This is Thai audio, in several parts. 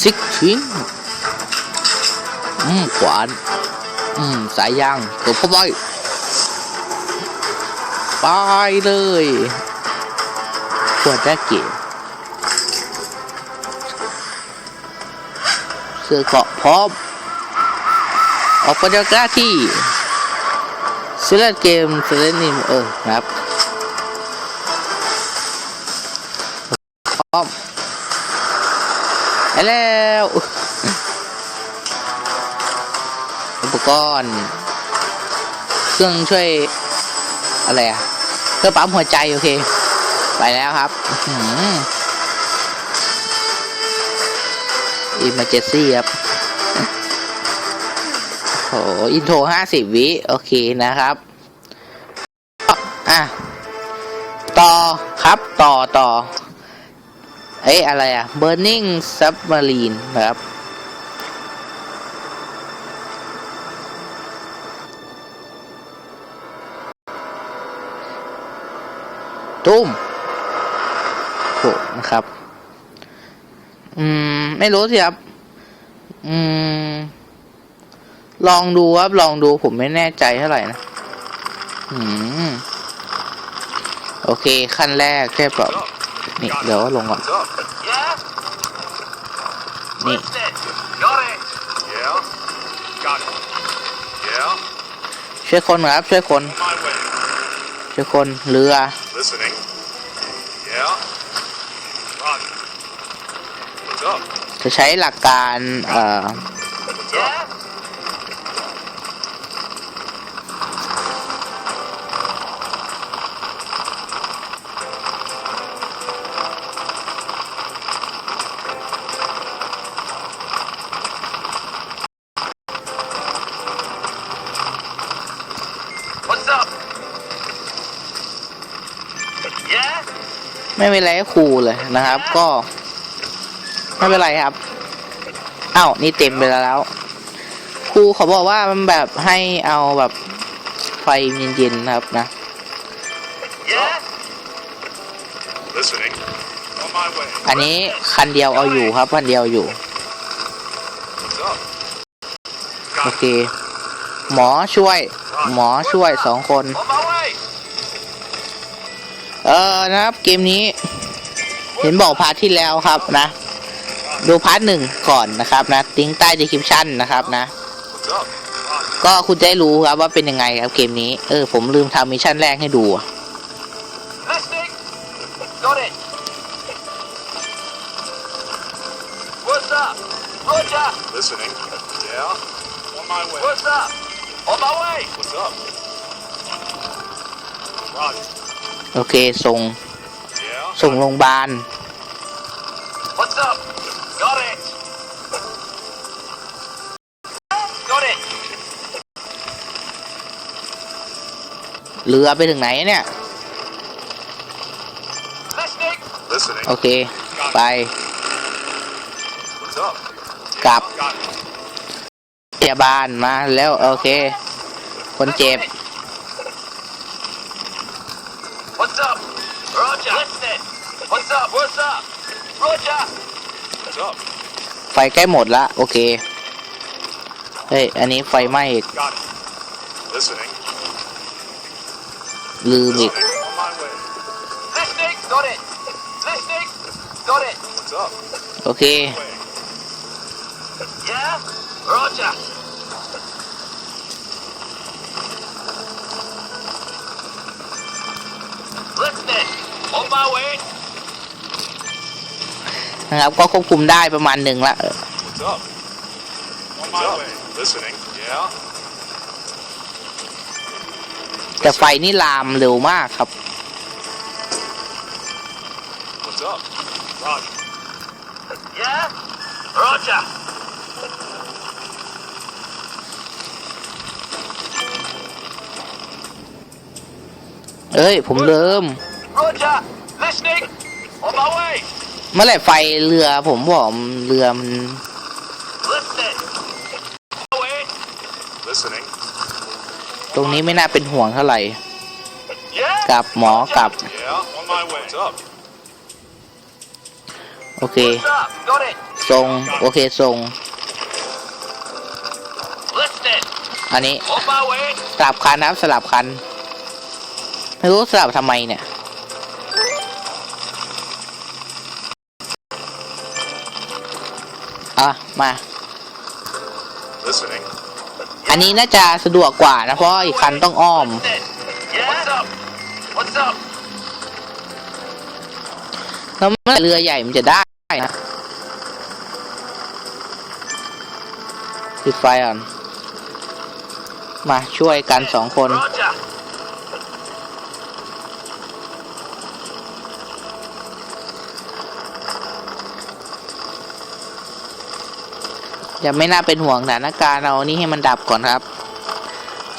ซิกชิงอืม ขวาน อืม สายยางเกือบเข้าไปไปเลยขวดแรกเกมเสื้อเกาะพร้อม ออกปฏิบัติหน้าที่ เซเล่นเกมเซเลนนิมเออครับพร้อมไปแล้วอุปกรณ์เครื่องช่วย อะไรอะเครื่องปั๊มหัวใจ โอเค ไปแล้วครับอิมเมอร์เจซี่ครับ โหอินโทรห้าสิบวิ โอเคนะครับ อะ ต่อครับต่อต่อ เอ้ยอะไรอะ Burning Submarine นะครับตุ้มโหนะครับ อืม ไม่รู้สิครับ อืม ลองดูครับลองดูผมไม่แน่ใจเท่าไหร่นะอืมโอเค ขั้นแรกแค่ปรับนี่เดี๋ยวลงก่อน What's up? Yeah? นี่ Listen. Got it. Yeah. Got it. Yeah. ช่วยคนครับช่วยคน On my way. ช่วยคนเรือ Listening. Yeah. Roger. What's up? จะใช้หลักการเอ่อ ไม่เป็นไรให้ครูเลยนะครับ ก็ ไม่เป็นไรครับอ้าวนี่เต็มไปแล้วครูเขาบอกว่ามันแบบให้เอาแบบไฟเย็นๆนะครับนะ Yeah? Listening. On my way. อันนี้คันเดียวเอาอยู่ครับคันเดียวอยู่ What's up? โอ Got เค หมอช่วย หมอช่วยสองคน On my way. เออนะครับ เกมนี้ เห็นบอกพาร์ทที่แล้วครับนะ ดูพาร์ทหนึ่งก่อนนะครับนะติ้งใต้ดีคริปชั่นนะครับนะ What's up? Roger. ก็คุณจะได้รู้ครับว่าเป็นยังไงครับเกมนี้ เออ ผมลืมทำมิชชั่นแรกให้ดูอะ Listening. Got it. What's up? Roger. Listening. Yeah. On my way. What's up? On my way. What's up? Roger. โอเค ส่ง Yeah. ส่งโรงพยาบาล What's up? Got it. Got it. เรือไปถึงไหนเนี่ย Listening. Listening. โอเค ไป What's up? กลับ Got it. พยาบาลมาแล้ว โอเค คนเจ็บ ไฟใกล้หมดละ โอเค เฮ้ย อันนี้ไฟไหม้อีก Got it. Listening. ลืมอีก Listening. On my way. Listening. Got it. Listening. Got it. What's up? โอเค Way. Yeah? Roger. Listening. On my way. นะครับ ก็ควบคุมได้ประมาณหนึ่งละเออ What's up? On my way. Listening. Yeah. แต่ไฟนี่ลามเร็วมากครับ What's up? Roger. Yeah? Roger. เอ้ย ผมเริ่ม Roger. Listening. On my way. เมื่อไหร่ไฟเรือผมบอกเรือมัน Listening. On my way. Listening. ตรงนี้ไม่น่าเป็นห่วงเท่าไหร่ Yeah? กับหมอกับ Yeah, on my way. What's up? โอเค What's up? Got it. ทรงโอเคทรง Listen. อันนี้ On my way. สลับคันนะครับสลับคันไม่รู้สลับทำไมเนี่ย อะมา Listening. อันนี้น่าจะสะดวกกว่านะเพราะอีกคันต้องอ้อม Listen. Yeah. What's up? What's up? แล้วเมื่อไหร่เรือใหญ่มันจะได้นะปิดไฟก่อน มาช่วยกันสองคน Roger. ย่าไม่น่าเป็นห่วงสถานการณ์เอานี่ให้มันดับก่อนครับ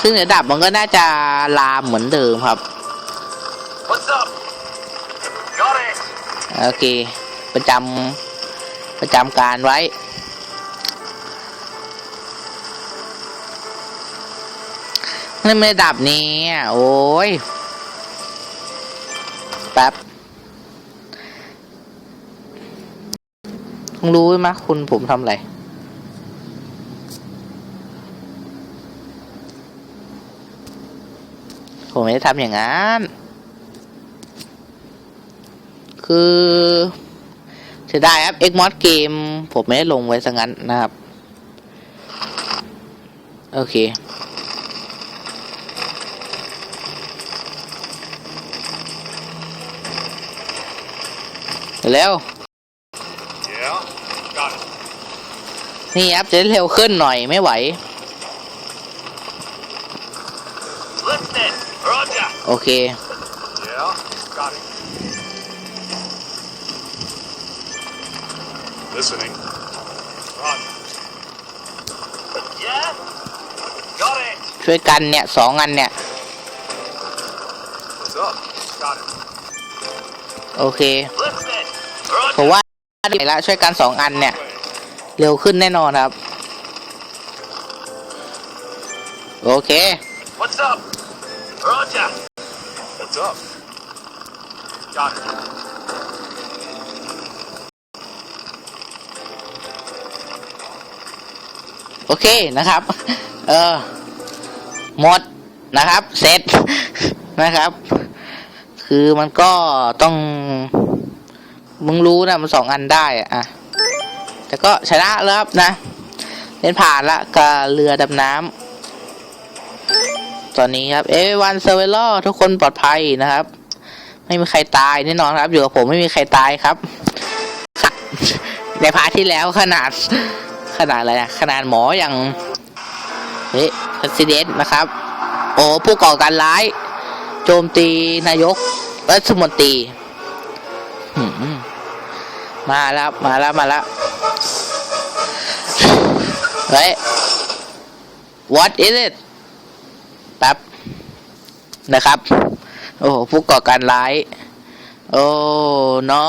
ซึ่งเดี๋ยวดับมันก็น่าจะลามเหมือนเดิมครับ What's up? Got it. โอเค ประจำประจำการไว้นี่ไม่ดับนี่โอ้ยแป๊บคุณรู้ไหมคุณผมทำอะไร ผมไม่ได้ทำอย่างนั้น คือเสียดายครับ Xmod เกมผมไม่ได้ลงไว้ซะงั้นนะครับ โอเคเร็ว Yeah, got it. นี่ครับจะได้เร็วขึ้นหน่อยไม่ไหว Listen. Roger. โอเค Yeah, got it. Listening. Roger. Yeah. Got it. ช่วยกันเนี่ยสองอันเนี่ย What's up? Got it. โอเค Listen. ผม Roger. ว่าได้ละช่วยกันสองอันเนี่ย Way. เร็วขึ้นแน่นอนครับ โอเค What's up? Roger. What's up? Got it. โอเคนะครับ เออ หมดนะครับ เสร็จ นะครับ คือมันก็ต้อง มึงรู้นะ มันสองอันได้อะอะแต่ก็ชนะแล้วครับนะ เล่นผ่านละกับเรือดำน้ำ ตอนนี้ครับเอวันเซเวลทุกคนปลอดภัยนะครับ ไม่มีใครตายแน่นอนครับ อยู่กับผมไม่มีใครตายครับ ในพาร์ทที่แล้วขนาด ขนาดอะไรนะขนาดหมออย่างเฮ้ยพัสเดนนะครับ โอ้ผู้ก่อการร้าย โจมตีนายกรัฐมนตรีมาแล้วมาแล้วมาแล้วเฮ้ย what is it นะครับ โอ้ผู้ก่อการร้าย โอ้ no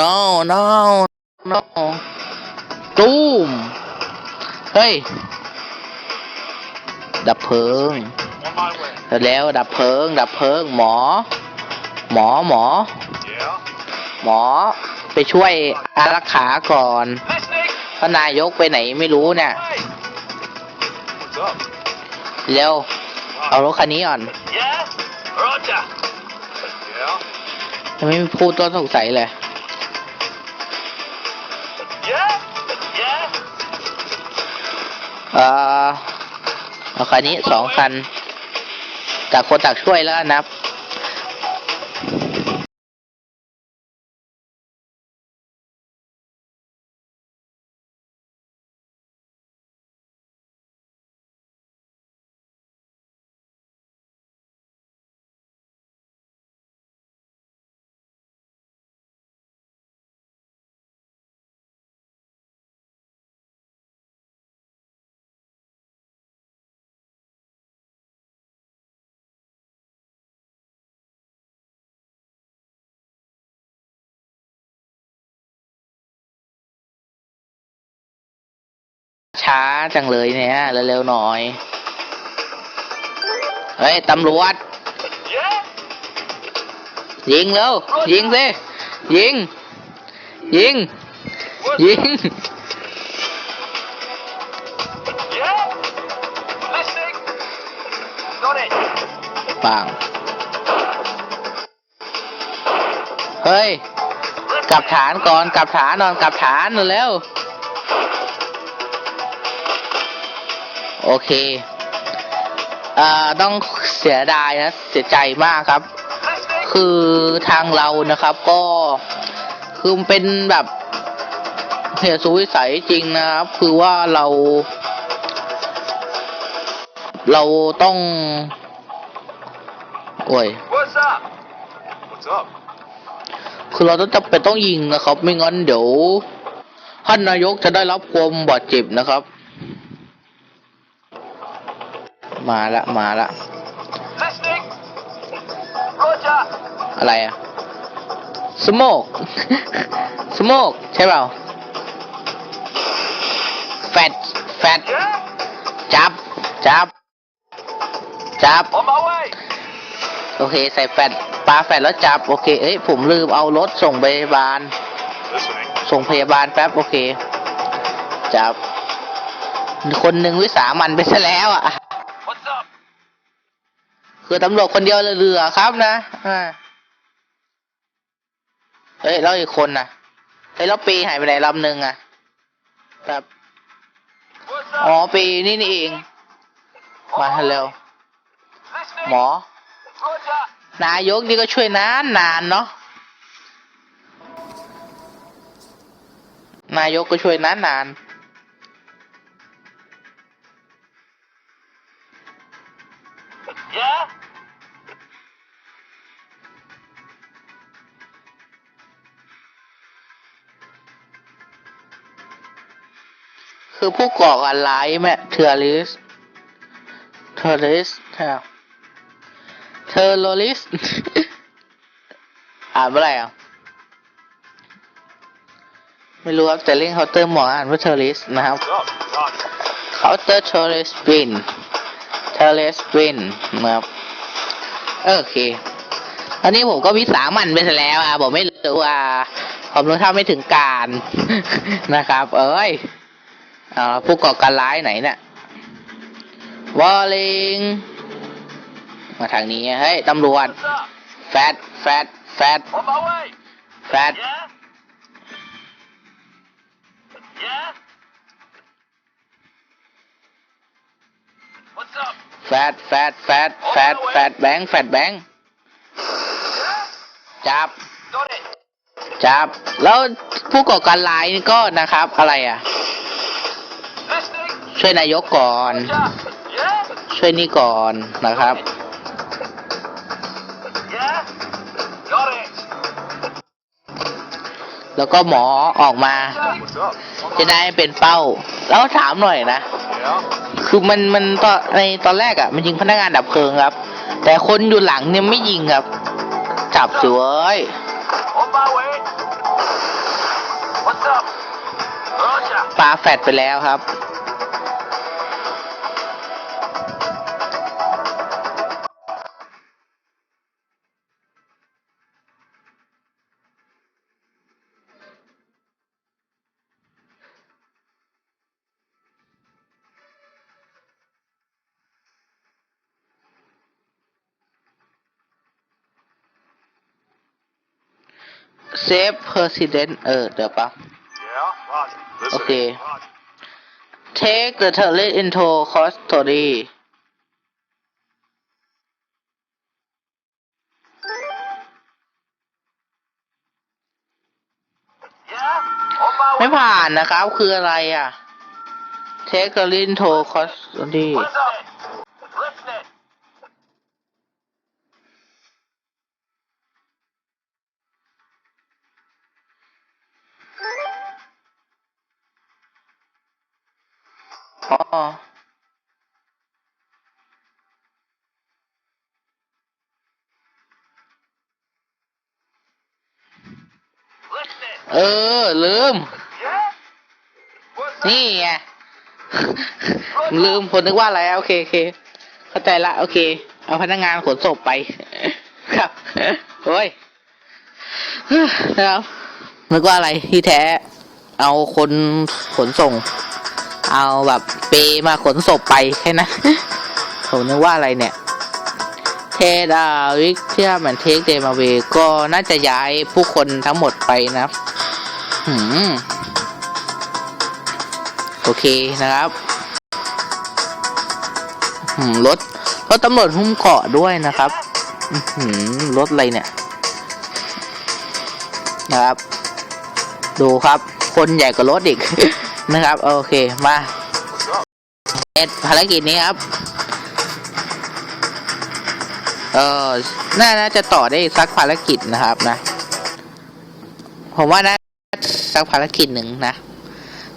no no no ตูมเฮ้ย ดับเพลิง แล้วดับเพลิง ดับเพลิง หมอ หมอหมอ หมอไปช่วยอารักขาก่อนพระนายกไปไหนไม่รู้เนี่ย เร็ว เอารถคันนี้ก่อน Yeah. Roger. Yeah. ยังไม่มีพูดต้นสงสัยเลย Yeah. Yeah. เอ่อเอาคันนี้สองคันจากคนตักช่วยแล้วกันนะครับ ช้าจังเลยเนี่ยเร็วๆหน่อย เฮ้ย ตำรวจ ยิงแล้วยิงสิ ยิง ยิง ยิง ปัง เฮ้ย กลับฐานก่อน กลับฐานนอน กลับฐานนอยแล้ว โอเคอ่าต้องเสียดายนะเสียใจมากครับ Listening? คือทางเรานะครับก็คือมันเป็นแบบเหตุสุดวิสัยจริงนะครับ คือว่าเรา เราต้อง โอ้ย What's up? What's up? คือเราต้องจำเป็นต้องยิงนะครับ ไม่งั้นเดี๋ยวท่านนายกจะได้รับความบาดเจ็บนะครับ มาละมาละ Listening? Roger. อะไรอะสโมกสโมกใช่เปล่าแฟดแฟด Yeah? จับ จับ จับ On my way. โอเค ใส่แฟดปลาแฟดแล้วจับ โอเค เอ้ย ผมลืมเอารถส่งพยาบาล Listening. ส่งพยาบาลแป๊บ โอเค จับ คนหนึ่งวิสามันไปซะแล้วอะ What's up? คือตำรวจคนเดียวเหลือครับนะอ่าเฮ้ยแล้วอีกคนน่ะเฮ้ยแล้วปีหายไปไหนลำหนึ่งอะแบบอ๋อปีนี่นี่เอง มาเร็วหมอ นายกนี่ก็ช่วยนานนานเนาะนายกก็ช่วยนานนาน คือผู้ก่อการร้ายแม่เทอร์ริสเทอร์ริสเทอร์ริสอ่านว่าอะไรอะ ไม่รู้ครับแต่เล่นเคาน์เตอร์หมออ่านว่าเทอร์ริสนะครับเคาน์เตอร์เทอร์ริสวินเทอร์ริสวินนะครับโอเคอันนี้ผมก็วิสามันไปแล้วอะผมไม่รู้ว่าผมรู้เท่าไม่ถึงการนะครับ เอ้ย ผู้ก่อการร้ายไหนเนี่ยวอลลิงมาทางนี้เฮ้ยตำรวจแฟดแฟดแฟดแฟดแฟดแฟดแฟดแฟดแฟดแบงค์แฟดแบงค์จับ จับ แล้วผู้ก่อการร้ายนี่ก็นะครับ อะไรอะ ช่วยนายกก่อน ช่วยนี่ก่อนนะครับ แล้วก็หมอออกมา จะได้เป็นเป้า แล้วถามหน่อยนะ คือมันมันตอนในตอนแรกอะ่ะ มันยิงพนักงานดับเพลิงครับ แต่คนอยู่หลังเนี่ยไม่ยิงครับ จับสวย Roger. ปาแฟดไปแล้วครับ เซฟเพอร์ซิเดนเออ เดี๋ยวปะ Okay. Roger. take the turret into custody Yeah? On my ไม่ way. ผ่านนะครับ คืออะไรอะ take the turret into custody อ๋อเออ ลืม นี่ไง ลืมผมนึกว่าอะไรโอเคโอเค เข้าใจละ โอเค เอาพนักงานขนศพไป ครับโอ้ยนะครับนึกว่าอะไรที่แท้ เอาคนขนส่ง เอาแบบเปมาขนศพไปแค่นั้นผมนึกว่าอะไรเนี่ย เทดาวิกเทียมันเทคเดมาเวก็น่าจะย้ายผู้คนทั้งหมดไปนะครับหืมโอเคนะครับหืมรถรถตำรวจหุ้มเกาะด้วยนะครับอื้อหืมรถอะไรเนี่ย นะครับ ดูครับ คนใหญ่กว่ารถอีก นะครับ โอเค มาเอ็ดภารกิจนี้ครับ เออน่าน่าจะต่อได้สักภารกิจนะครับนะ ผมว่าน่าสักภารกิจหนึ่งนะ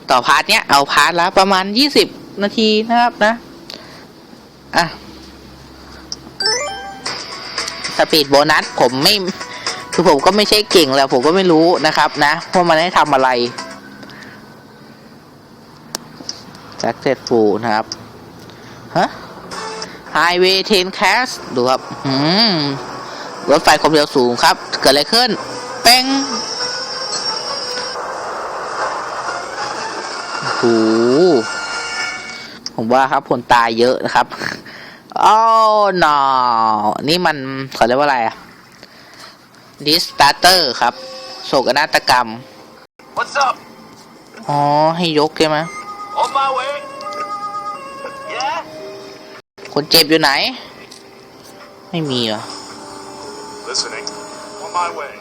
ต่อพาร์ทเนี้ย เอาพาร์ทละประมาณยี่สิบนาทีนะครับนะ อะ สปีดโบนัสผมไม่ คือผมก็ไม่ใช่เก่งแล้ว ผมก็ไม่รู้นะครับนะว่ามันให้ทำอะไร จ็คเจ็ตฟูนะครับ ฮะไฮเวย์เทนแคสดูครับอืมรถไฟความเร็วสูงครับ เกิดอะไรขึ้นแป้งโอ้โหผมว่าครับคนตายเยอะนะครับอ้าวหนอนี่มันเขาเรียกว่าอะไรอะดิสตาร์เตอร์ครับ โศกนาฏกรรม What's up? อ๋อ ให้ยกใช่ไหม On my way. Yeah? คนเจ็บอยู่ไหน ไม่มีเหรอ Listening. On my way.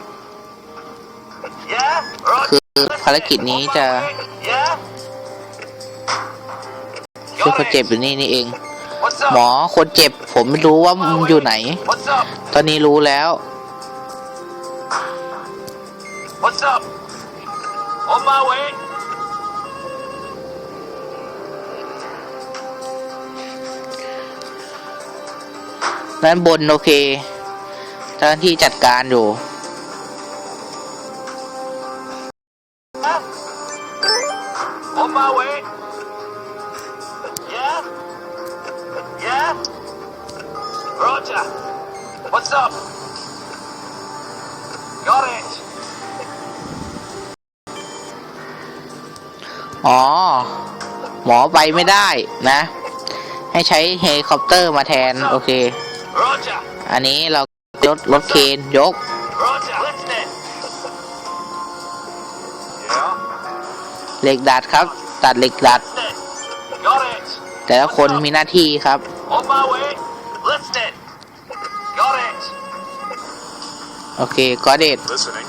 Yeah? คื Roger. อภารกิจนี้จะ Yeah? ช่วย Got คนเจ็บ it. อยู่นี่นี่เอง What's หม up? อคนเจ็บ ผมไม่รู้ว่ามันอยู่ไหน What's up? ตอนนี้รู้แล้ว What's up? On my way. ด้านบนโอเคเจ้าหน้าที่จัดการอยู่ On my way. Yeah? Yeah? Roger. What's up? Got it. อ๋อ หมอไปไม่ได้นะ ให้ใช้เฮลิคอปเตอร์มาแทน โอเค Roger. อันนี้เรารถรถเคนยก Roger. Listening. Yeah? เหล็กดัดครับ ตัดเหล็กดัด Listening. Got it. แต่ละคนมีหน้าที่ครับ On my way. Listening. Got it. โอเคก็เด็ด Listening.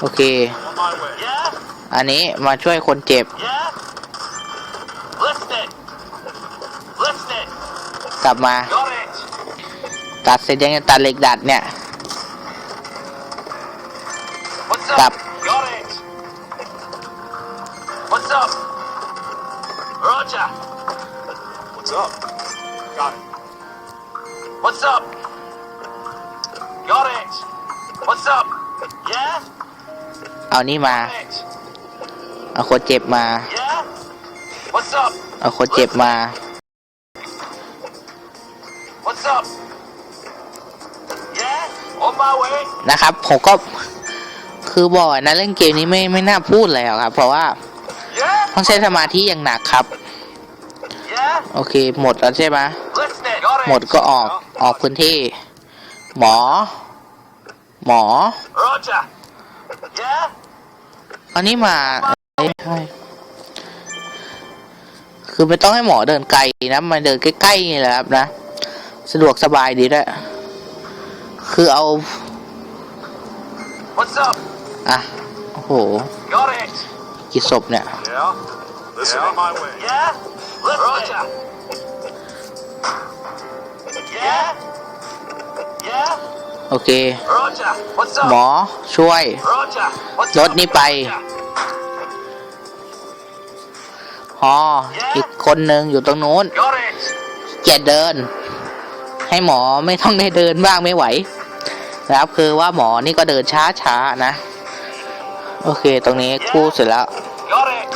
โอเค On my way. Yeah? อันนี้มาช่วยคนเจ็บ Yeah? Listening. Listening. กลับมา Got it. ตัดเสร็จยังจะตัดเหล็กดัดเนี่ย What's Stop. up? Got it. What's up? Roger. What's up? Got it. What's up? Got it. What's up? Yeah? เอานี่มา Got it. เอาคนเจ็บมา Yeah? What's up? เอาคนเจ็บมา What's up? นะครับ ผมก็คือบอกนะเล่นเกมนี้ไม่ไม่น่าพูดแล้วครับ เพราะว่าต้องใช้สมาธิอย่างหนักครับ โอเค หมดแล้วใช่ไหมหมดก็ออกออกพื้นที่ หมอ หมออันนี้มาคือไม่ต้องให้หมอเดินไกลนะมาเดินใกล้ๆนี่แหละครับนะ สะดวกสบายดีด้วย คือเอา What's up? อะ โอ้โห Got it. กี่ศพเนี่ย Yeah? Listening. On my way. Yeah? Roger. Yeah? Yeah? โอเค Roger. What's หม up? อช่วย Roger. What's รถ up? นี้ไป Roger. อ๋ออีกคนหนึ่งอยู่ตรงนู้น Got it. เกียจเดิน ให้หมอไม่ต้องได้เดินบ้างไม่ไหว นะครับ คือว่าหมอนี่ก็เดินช้าช้าๆนะ โอเค ตรงนี้คู่เสร็จแล้ว Got it.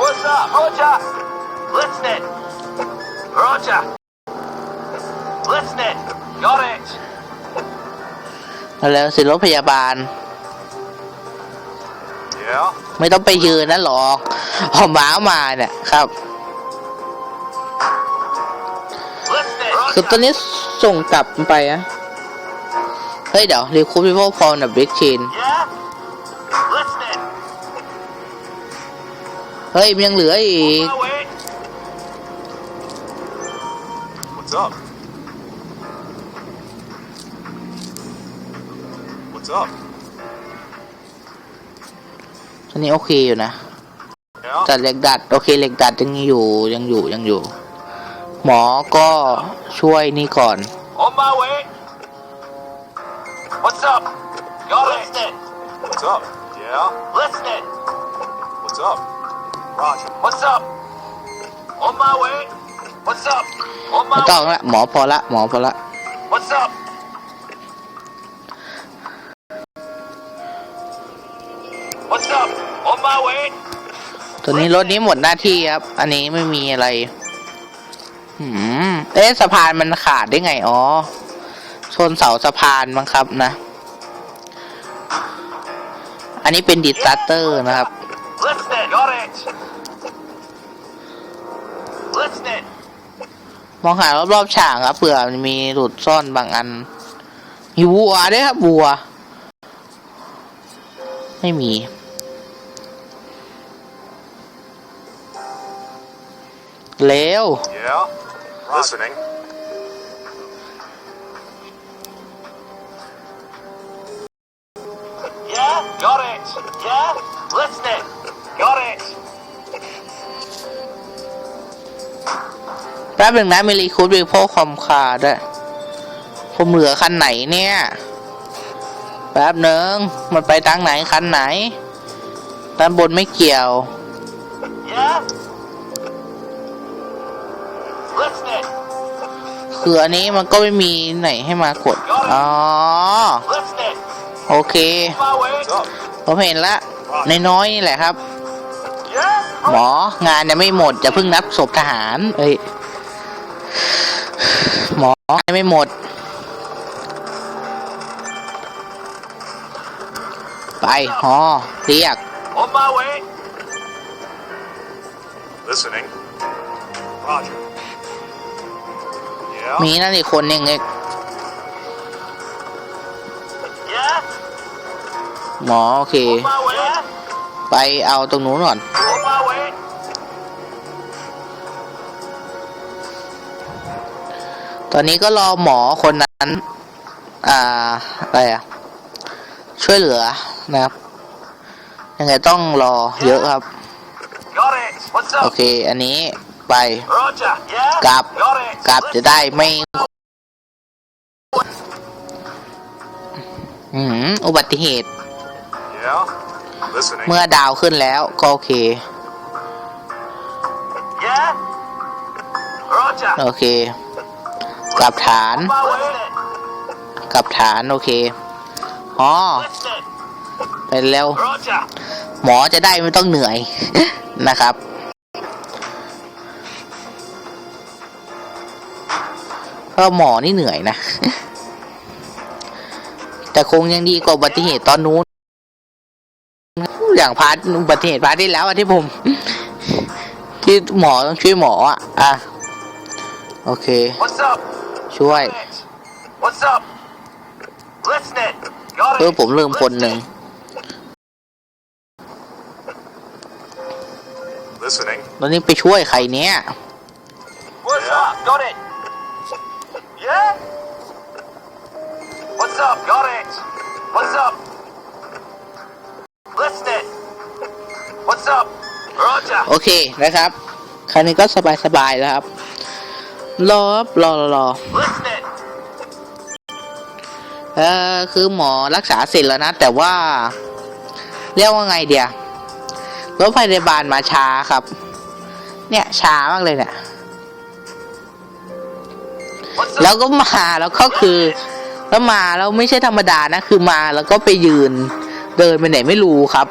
What's up? Roger. Listening. Roger. Listening. Got it. แล้วสิรถพยาบาล Yeah? ไม่ต้องไปยืนนะหรอกเอาหมามาเนี่ยครับ คือตอนนี้ส่งกลับไปอะเฮ้ยเดี๋ยว recruit people from the big chain Yeah? Listening. เฮ้ยมันยังเหลืออีก My way. What's up? What's up? ตอนนี้โอเคอยู่นะ Yeah? แต่เหล็กดัด โอเคเหล็กดัดยังอยู่ยังอยู่ยังอยู่ หมอก็ช่วยนี่ก่อน On my way. What's up? Got Listening. What's up? Yeah? Listening. What's up? Roger. What's up? On my way. What's up? On ไม่ my ต้อง way. ละหมอพอละ หมอพอละ What's up? What's up? On my way. ตัวนี้รถนี้หมดหน้าที่ครับ อันนี้ไม่มีอะไรหืม เอ๊ะสะพานมันขาดได้ไง อ๋อ ชนเสาสะพานมั้งครับนะ อันนี้เป็นดิสตัตเตอร์นะครับ มองหารอบๆฉากครับเผื่อมันมีหลุดซ่อนบางอัน มีวัวด้วยครับวัว ไม่มีเร็ว Yeah? Listening. Yeah? Got it. Yeah? Listening. Got it. แป๊บหนึ่งนะมีรีคูดรีโพคอมคาร์ด้วยผมเหลือคันไหนเนี่ย แป๊บหนึ่งมันไปทางไหนคันไหนด้านบนไม่เกี่ยว Yeah? คืออันนี้มันก็ไม่มีไหนให้มากด อ๋อ โอเค ผมเห็นละนน้อยๆนี่แหละครับ หมองานยังไม่หมดจะเพิ่งนับศพทหารเอ้ยหมอยังไม่หมด ไปฮอเรียก On my way. Listening. Roger. Yeah? มีนั่นอีกคนหนึ่งเอง Yeah? หมอโอเค On my way. ไปเอาตรงนู้นก่อน On my way. ตอนนี้ก็รอหมอคนนั้น อ่าอะไรอะช่วยเหลือนะครับ ยังไงต้องรอเยอะครับ Got it. What's โอ up? เค อันนี้ ไป Roger. Yeah? กลับ Got it. กลับจะได้ไม่อืมอุบัติเหตุ Yeah? Listening. เมื่อดาวขึ้นแล้วก็โอเค Yeah? Roger. โอเค กลับฐาน On my way. กลับฐานโอเค อ๋อ Listening. ไปเร็ว Roger. หมอจะได้ไม่ต้องเหนื่อยนะครับ เพราะหมอนี่เหนื่อยนะ แต่คงยังดีกว่าอุบัติเหตุตอนนู้น อย่างพาร์ทอุบัติเหตุพาร์ทที่แล้วอะที่ผม ที่หมอต้องช่วยหมออะอะโอเค What's up? ช่วย Got it. What's up? Listening. Got เออ it. ผมลืมคนหนึ่ง Listening. ตอนนี้ไปช่วยใครเนี้ย What's up? Got it. Yeah? What's up? Got it. What's up? Listening. What's up? Roger. โอเคนะครับ คราวนี้ก็สบายสบายๆแล้วครับ รอครับรอรอรอ Listening. เออคือหมอรักษาเสร็จแล้วนะ แต่ว่า เรียกว่าไงเดียรถพยาบาลมาช้าครับ เนี่ยช้ามากเลยเนี่ย What's แล้วก็มาแล้วก็คือ แล้วมาแล้วไม่ใช่ธรรมดานะ คือมาแล้วก็ไปยืน เดินไปไหนไม่รู้ครับ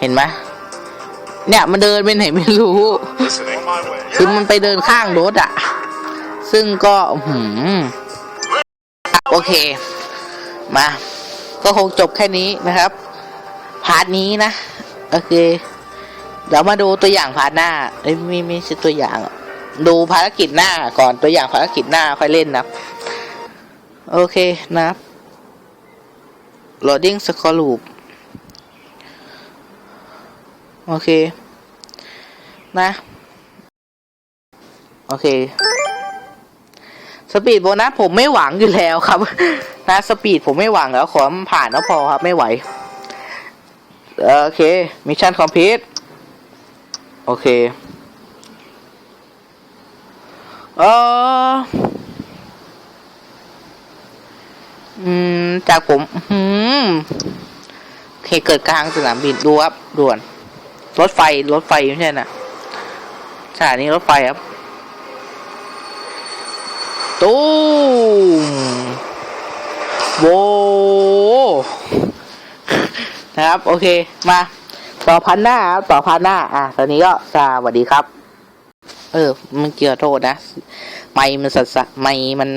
เห็นไหมเนี่ยมันเดินไปไหนไม่รู้ คือมันไปเดินข้างรถอะซึ่งก็หืมโอเค มา ก็คงจบแค่นี้นะครับ พาร์ทนี้นะ โอเค เดี๋ยวมาดูตัวอย่างพาร์ทหน้าเอ้ไม่ไม่ใช่ตัวอย่างอ ดูภารกิจหน้าก่อนตัวอย่างภารกิจหน้าค่อยเล่นนะครับโอเคนะครับ loading scroll loop โอเค นะ โอเค สปีดโบนัสผมไม่หวังอยู่แล้วครับ นะ สปีดผมไม่หวังแล้ว ขอผ่านแล้วพอครับ ไม่ไหว โอเค มิชชั่นคอมพลีทโอเค อออืม จากผม อืมโอเคเกิดกลางสนามบินดูครับด่วน รถไฟ รถไฟไม่ใช่น่ะสถานีรถไฟครับตู้มโวนะครับ โอเค มา ต่อพันหน้าครับต่อพันหน้า อะ ตอนนี้ก็สวัสดีครับ เออ มันเกี่ยวโทษนะ ไม่มันสัสะไม่มัน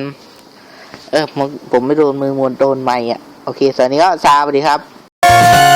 เออผมผมไม่โดนมือมวนโดนไม่อะ โอเคตอนนี้ก็สวัสดีครับ